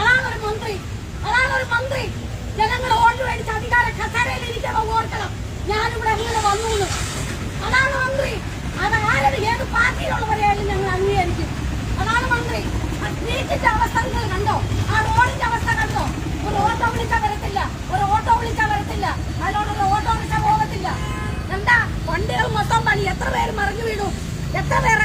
അതാണ് ഒരു മന്ത്രി. അതാണ് മന്ത്രി. ജനങ്ങൾ വോട്ട് മേടിച്ച് അധികാര കസേരയിൽ ഇരിക്കണം ഓർക്കണം. ഞാനിവിടെ അങ്ങനെ വന്നു. അതാണ് മന്ത്രി. അത് ആരുടെ ഏത് പാർട്ടിയിലുള്ളവരെയായാലും ഞങ്ങൾ അംഗീകരിക്കും. അതാണ് മന്ത്രി. ആ സ്ട്രീറ്റിന്റെ അവസ്ഥ നിങ്ങൾ കണ്ടോ? ആ റോഡിന്റെ അവസ്ഥ കണ്ടോ? ഒരു ഓട്ടോ വിളിച്ചാൽ വരത്തില്ല. ഒരു ഓട്ടോ വിളിച്ചാൽ വരത്തില്ല. അതിനോടൊരു ഓട്ടോ വിളിച്ചാൽ പോകത്തില്ല. എന്താ? വണ്ടികൾ മൊത്തം പണി. എത്ര പേര് മറിഞ്ഞു വീണു? എത്ര കാലൊടിച്ചു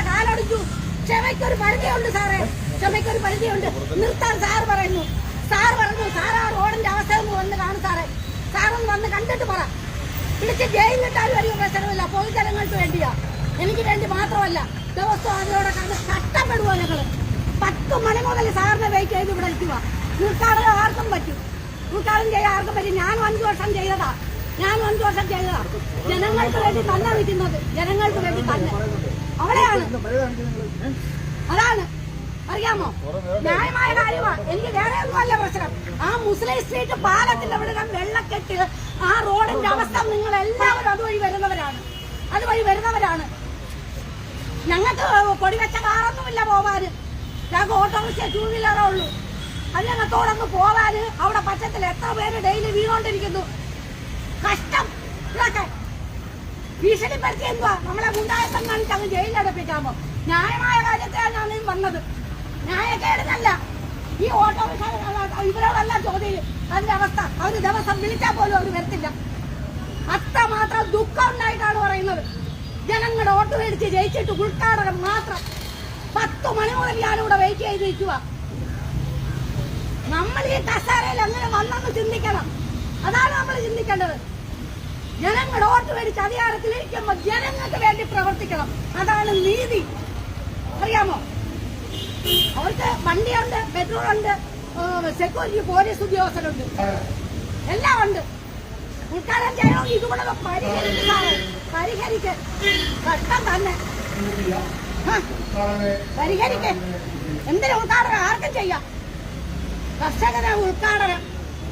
ക്ഷമയ്ക്കൊരു പരിധിയുണ്ട് സാറേ. ക്ഷമയ്ക്കൊരു പരിധിയുണ്ട്. നിർത്താൻ സാർ പറയുന്നു. സാർ പറഞ്ഞു സാർ ആ റോഡിന്റെ അവസ്ഥ ഒന്ന് വന്ന് കാണും സാറേ. സാറൊന്ന് വന്ന് കണ്ടിട്ട് പറ. വിളിച്ച് ജയിലിട്ടാലും വലിയ പ്രശ്നമില്ല. പൊതുജനങ്ങൾക്ക് വേണ്ടിയാ. എനിക്ക് വേണ്ടി മാത്രമല്ല ദിവസവും അതിലൂടെ കണ്ട് കഷ്ടപ്പെടുവോ ഞങ്ങൾ. പത്ത് മണി മുതൽ സാറിനെ വെയിറ്റ് ചെയ്ത് ഇവിടെ നിൽക്കുക. ഉദ്ഘാടനം ആർക്കും പറ്റും. ഉദ്ഘാടനം ചെയ്യാൻ ആർക്കും പറ്റും. ഞാനും അഞ്ചു വർഷം ചെയ്തതാ. ഞാനും അഞ്ചു വർഷം ചെയ്തതാണ് ജനങ്ങൾക്ക് വേണ്ടി തന്നെ നിൽക്കുന്നത് ജനങ്ങൾക്ക് വേണ്ടി തന്നെ അവിടെയാണ്. അതാണ്. അറിയാമോ? ന്യായമായ കാര്യമാണ്. എനിക്ക് വേറെ ഒന്നുമല്ല പ്രശ്നം. ആ മുസ്ലിം സ്ട്രീറ്റ് പാലത്തിന്റെ അവിടെ വെള്ളക്കെട്ട്. ആ റോഡിന്റെ അവസ്ഥ നിങ്ങൾ എല്ലാവരും അതുവഴി വരുന്നവരാണ്. അതുവഴി വരുന്നവരാണ്. ഞങ്ങൾക്ക് കൊടിവെച്ച കാറൊന്നുമില്ല പോവാന്. ഞങ്ങൾക്ക് ഓട്ടോറിക്ഷ ടൂ വീലറേ ഉള്ളൂ. അതിനകത്തോടൊന്ന് പോവാന് അവിടെ പച്ചത്തിൽ എത്ര പേര് ഡെയിലി വീണോണ്ടിരിക്കുന്നു. കഷ്ടം. ഇതൊക്കെ. ഭീഷണിപ്പെടുത്തി എന്തുവാ? നമ്മളെ ഗുണ്ടായസം കാണിച്ച് അങ്ങ് ജയിലടപ്പിക്കാമോ ന്യായമായ കാര്യത്തിലാണ് വന്നത്. ന്യായക്കേടിനല്ല. ഈ ഓട്ടോറിക്ഷ ഇവരോടല്ല ചോദ്യം അതിന്റെ അവസ്ഥ. അവർ ദിവസം വിളിച്ചാൽ പോലും അവർ വരത്തില്ല. അത്രമാത്രം ദുഃഖം ഉണ്ടായിട്ടാണ് പറയുന്നത്. ജനങ്ങളുടെ ഓട്ടോ മേടിച്ച് ജയിച്ചിട്ട് ഉദ്ഘാടനം മാത്രം പത്ത് മണി മുതൽ ഞാനിവിടെ വെയിറ്റ് ചെയ്ത് നിൽക്കുക നമ്മൾ ഈ കസാരയിൽ അങ്ങനെ വന്നെന്ന് ചിന്തിക്കണം. അതാണ് നമ്മൾ ചിന്തിക്കേണ്ടത്. ജനങ്ങൾ വോട്ട് മേടിച്ച് അധികാരത്തിലിരിക്കുമ്പോൾ ജനങ്ങൾക്ക് വേണ്ടി പ്രവർത്തിക്കണം. അതാണ് നീതി. അറിയാമോ? അവർക്ക് വണ്ടിയുണ്ട് പെട്രോൾ ഉണ്ട് സെക്യൂരിറ്റി പോലീസ് ഉദ്യോഗസ്ഥരുണ്ട്. എല്ലാം ഉണ്ട്. ഉദ്ഘാടനം ചെയ്യണോ ഇതുകൂടെ ഒന്ന് പരിഹരിക്ക തന്നെ. പരിഹരിക്ക്. എന്തിനു ഉദ്ഘാടനം ആർക്കും ചെയ്യാം. കർഷകരെ ഉദ്ഘാടനം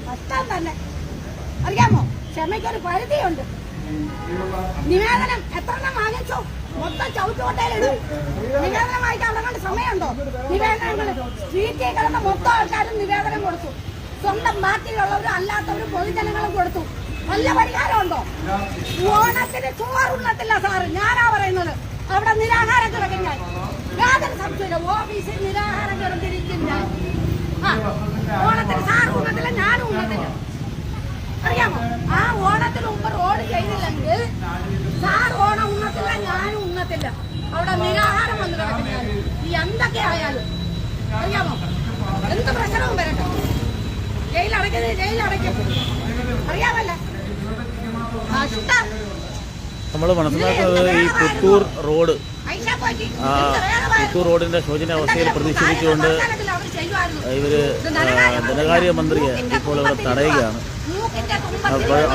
കഷ്ടം തന്നെ. അറിയാമോ? ക്ഷമയ്ക്കൊരു പരിധിയുണ്ട്. നിവേദനം എത്ര എണ്ണം വാങ്ങിച്ചു? മൊത്തം ചവിട്ടുകൊട്ടയിലിടും നിവേദനം വായിക്കാൻ അവിടെ സമയമുണ്ടോ? നിവേദനങ്ങൾ സ്ട്രീറ്റിൽ കിടന്ന മൊത്തം ആൾക്കാരും നിവേദനം കൊടുത്തു. സ്വന്തം പാർട്ടിയിലുള്ളവരും അല്ലാത്തവരും പൊതുജനങ്ങളും കൊടുത്തു. നല്ല പരിഹാരമുണ്ടോ? ഓണത്തിന് ചോറുണ്ണത്തില്ല സാറ്. ഞാനാ പറയുന്നത്. അവിടെ നിരാഹാരം കിടക്കും യാതൊരു സംശയമില്ല ഓഫീസിൽ നിരാഹാരം കിടന്നിരിക്കും ഞാൻ ആ ഓണത്തിന് സാറ് ഉണ്ണത്തില്ല ഞാനും ഉണ്ണത്തില്ല അറിയാമോ ആ ഓണത്തിന് മുമ്പ് റോഡ് ചെയ്തില്ലെങ്കിൽ സാർ ഓണം ഉണ്ണത്തില്ല ഞാനും ഉണ്ണത്തില്ല അവിടെ നിരാഹാരം വന്ന് ഈ എന്തൊക്കെ ആയാലും. അറിയാമോ? എന്ത് പ്രശ്നവും വരട്ടെ. ജയിലടയ്ക്കുന്നത് ജയിലടയ്ക്കും അറിയാമല്ല? നമ്മൾ മനസ്സിലാക്കുന്നത് ഈ പുത്തൂർ റോഡ്. പുത്തൂർ റോഡിന്റെ ശോചന അവസ്ഥയിൽ പ്രതിഷേധിച്ചുകൊണ്ട് ഇവർ ധനകാര്യ മന്ത്രിയെ ഇപ്പോൾ ഇവിടെ തടയുകയാണ്.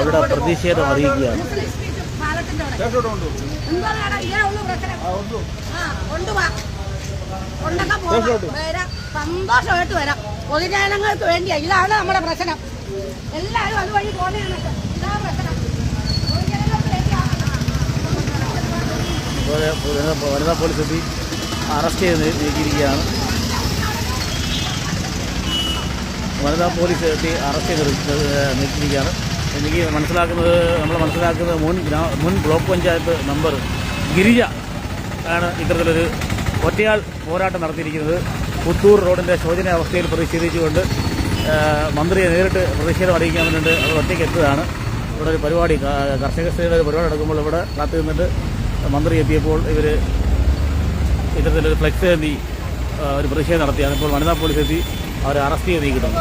അവിടെ പ്രതിഷേധം അറിയിക്കുകയാണ്. മുസ്ലിം സ്ട്രീറ്റ് പാലത്തിന്റെ അവിടെ എന്താണ് ഇങ്ങനെ ഉള്ളു പ്രശ്നം. ആ കൊണ്ടുപോവാ കൊണ്ടൊക്കെ പോവാം വരാം. സന്തോഷമായിട്ട് വരാം. പൊതുജനങ്ങൾക്ക് വേണ്ടിയാ. ഇതാണ് നമ്മുടെ പ്രശ്നം. എല്ലാവരും അതുവഴി പോകുന്നതാണ് ഇതാ പ്രശ്നം. വനിതാ പോലീസ് എത്തി. അറസ്റ്റ് ചെയ്ത് നീക്കിയിരിക്കുകയാണ്. വനിതാ പോലീസ് എത്തി അറസ്റ്റ് ചെയ്ത് നീക്കിയിരിക്കുകയാണ്. എനിക്ക് മനസ്സിലാക്കുന്നത് നമ്മൾ മനസ്സിലാക്കുന്നത് മുൻ മുൻ ബ്ലോക്ക് പഞ്ചായത്ത് മെമ്പർ ഗിരിജ ആണ് ഇത്തരത്തിലൊരു ഒറ്റയാൾ പോരാട്ടം നടത്തിയിരിക്കുന്നത്. പുത്തൂർ റോഡിന്റെ ശോചന അവസ്ഥയിൽ പ്രതിഷേധിച്ചുകൊണ്ട് മന്ത്രിയെ നേരിട്ട് പ്രതിഷേധം അറിയിക്കാൻ വേണ്ടിയിട്ട് അവർ ഒറ്റയ്ക്ക് എത്തുകയാണ് ഇവിടെ ഒരു പരിപാടി കർഷക സ്ത്രീയുടെ ഒരു പരിപാടി നടക്കുമ്പോൾ ഇവിടെ കാത്തു നിന്നിട്ട് മന്ത്രി എത്തിയപ്പോൾ ഇവർ ഇത്തരത്തിലൊരു ഫ്ലെക്സ് എന്തി ഒരു പ്രതിഷേധം നടത്തിയാണ്. ഇപ്പോൾ വനിതാ പോലീസ് എത്തി അവരെ അറസ്റ്റ് ചെയ്ത് നീക്കിയിട്ടുണ്ട്.